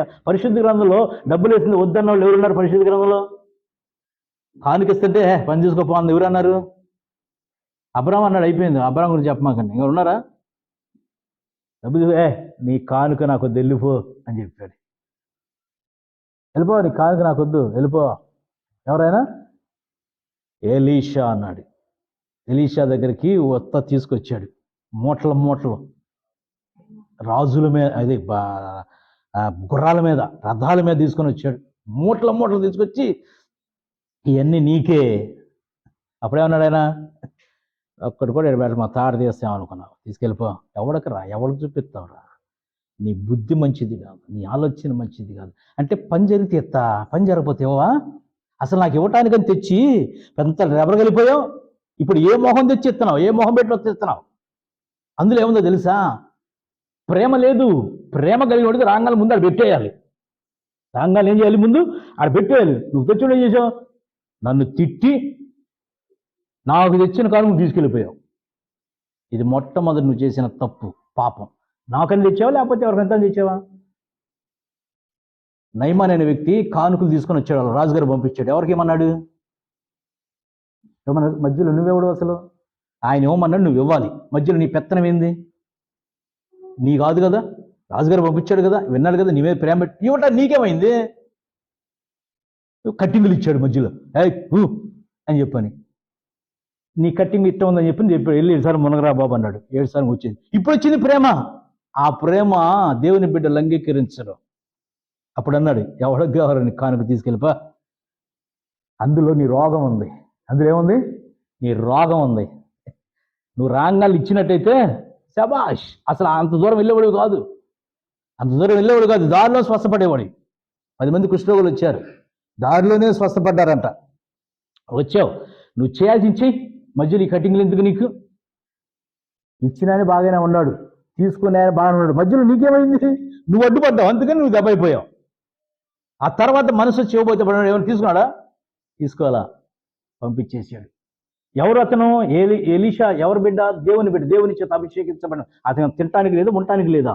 పరిశుద్ధ గ్రంథంలో డబ్బులు వేసింది వద్దన్న వాళ్ళు ఎవరున్నారు పరిశుద్ధ గ్రంథంలో? కానుకిస్తుంటే "ఏ, పని చూసుకోపో అంది. ఎవరు అన్నారు అన్నాడు అయిపోయింది అబ్రామ్ గురించి చెప్పమాకండి. ఇంకా ఉన్నారా? డబ్బులు ఏ నీ కానుక నాకు వద్దు వెళ్ళిపో అని చెప్పాడు. వెళ్ళిపో నీ కానుక నాకు వద్దు వెళ్ళిపో ఎవరైనా? ఎలీషా అన్నాడు. ఎలీషా దగ్గరికి ఒత్త తీసుకొచ్చాడు. మూటల మూటలు. రాజుల మీద అదే బా- గుర్రాల మీద రథాల మీద తీసుకొని వచ్చాడు. మూటల మూటలు తీసుకొచ్చి ఇవన్నీ నీకే. అప్పుడేమన్నాడు ఆయన? ఒక్కటి కూడా ఎడబెట్ట మా తాడు తీస్తామనుకున్నావు తీసుకెళ్ళిపో. ఎవడికి రా ఎవరికి చూపిస్తావురా? నీ బుద్ధి మంచిది కాదు. నీ ఆలోచన మంచిది కాదు. అంటే పని జరిగితే ఎత్తా? పని జరగపోతే ఇవ్వవా అసలు నాకు ఇవ్వటానికని తెచ్చి పెద్ద రెబరగలిపోయావు ఇప్పుడు ఏ మొహం తెచ్చి ఇస్తున్నావు ఏ మొహం పెట్టి వచ్చి ఇస్తున్నావు అందులో ఏముందో తెలుసా? ప్రేమ లేదు. ప్రేమ కలిగి వాడికి రాంగాల ముందు ఆడ పెట్టేయాలి రాంగాలు ఏం చేయాలి ముందు? ఆడ పెట్టేయాలి నువ్వు తెచ్చుడు ఏం చేసావు? నన్ను తిట్టి నాకు తెచ్చిన కారు తీసుకెళ్ళిపోయావు. ఇది మొట్టమొదటి నువ్వు చేసిన తప్పు పాపం. నాకని తెచ్చావా? లేకపోతే ఎవరికంతా తెచ్చావా? నయమాన్ అనే వ్యక్తి కానుకలు తీసుకొని వచ్చాడు వాళ్ళ రాజుగారు పంపించాడు. ఎవరికి ఏమన్నాడు? ఏమన్నా మధ్యలో నువ్వెవడు అసలు? ఆయన ఏమన్నాడు నువ్వు ఇవ్వాలి. మధ్యలో నీ పెత్తనం ఏంది? నీ కాదు కదా. రాజుగారు పంపించాడు కదా. విన్నాడు కదా. నీవే ప్రేమ పెట్టి ఇవ్వట నీకేమైంది? కట్టింగులు ఇచ్చాడు మధ్యలో. ఏ అని చెప్పని. నీ కట్టింగ్ ఇష్టం ఉందని చెప్పి చెప్పాడు వెళ్ళి ఏడుసారి మునగరా బాబు అన్నాడు. ఏడుసారి వచ్చింది ఇప్పుడు వచ్చింది ప్రేమ. ఆ ప్రేమ దేవుని బిడ్డలు అంగీకరించడం అప్పుడు అన్నాడు ఎవరికి కావాలని కానుక తీసుకెళ్ళిపా. అందులో నీ రోగం ఉంది. అందులో ఏముంది? నీ రోగం ఉంది. నువ్వు రాంగాలు ఇచ్చినట్టయితే శబాష్ అసలు అంత దూరం వెళ్ళేవాడు కాదు. అంత దూరం వెళ్ళేవాడు కాదు. దారిలో స్వస్థపడేవాడు. పది మంది కృష్ణరోగులు వచ్చారు. దారిలోనే స్వస్థపడ్డారంట. వచ్చావు. నువ్వు చేయాల్సి చెయ్యి. మధ్యలో ఈ కటింగ్లు ఎందుకు నీకు? ఇచ్చినానే బాగానే ఉన్నాడు. తీసుకునే ఆయన బాగానే ఉన్నాడు. మధ్యలో నీకేమైంది? నువ్వు అడ్డుపడ్డావు. అందుకని నువ్వు దెబ్బ అయిపోయావు. ఆ తర్వాత మనసు వచ్చి ఇవ్వబోతే పడినాడు ఏమైనా తీసుకున్నాడా? తీసుకోవాలా? పంపించేసాడు ఎవరు అతను ఏలి ఎలీషా ఎవరు బిడ్డ? దేవుని బిడ్డ. దేవుని చేత అభిషేకించబడిన అతను తినటానికి లేదా ఉండటానికి లేదా?